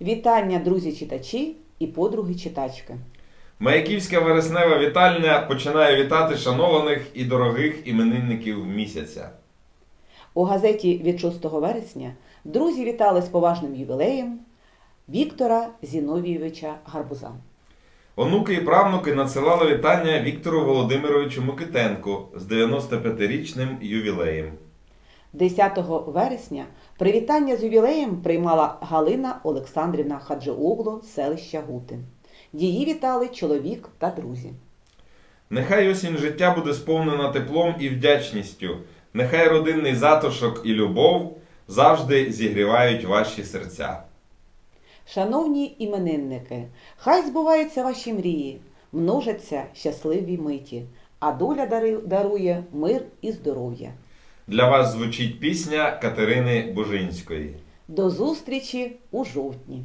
Вітання, друзі-читачі і подруги-читачки. Маяківська вереснева вітальня починає вітати шанованих і дорогих іменинників місяця. У газеті від 6 вересня друзі вітали з поважним ювілеєм Віктора Зіновійовича Гарбуза. Онуки і правнуки надсилали вітання Віктору Володимировичу Микитенку з 95-річним ювілеєм. 10 вересня привітання з ювілеєм приймала Галина Олександрівна Хаджиогло з селища Гути. Її вітали чоловік та друзі. Нехай осінь життя буде сповнена теплом і вдячністю. Нехай родинний затишок і любов завжди зігрівають ваші серця. Шановні іменинники, хай збуваються ваші мрії, множаться щасливі миті, а доля дарує мир і здоров'я. Для вас звучить пісня Катерини Бужинської. До зустрічі у жовтні.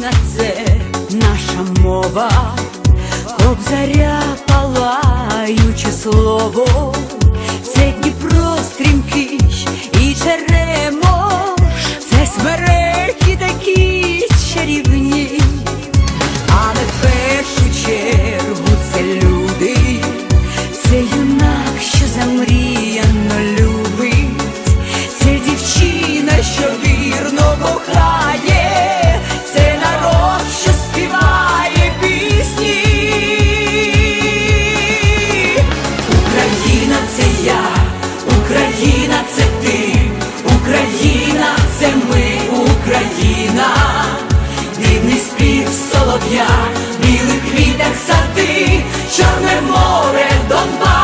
Україна це наша мова, кобзаря палаюче слово, це Дніпро стрімкий і Черемош, це смереки такі чарівні, але в першу чергу це люди, це юнак, що замріяно це ми, Україна, дивний спів солов'я, білих квіток сади, Чорне море, Донбас,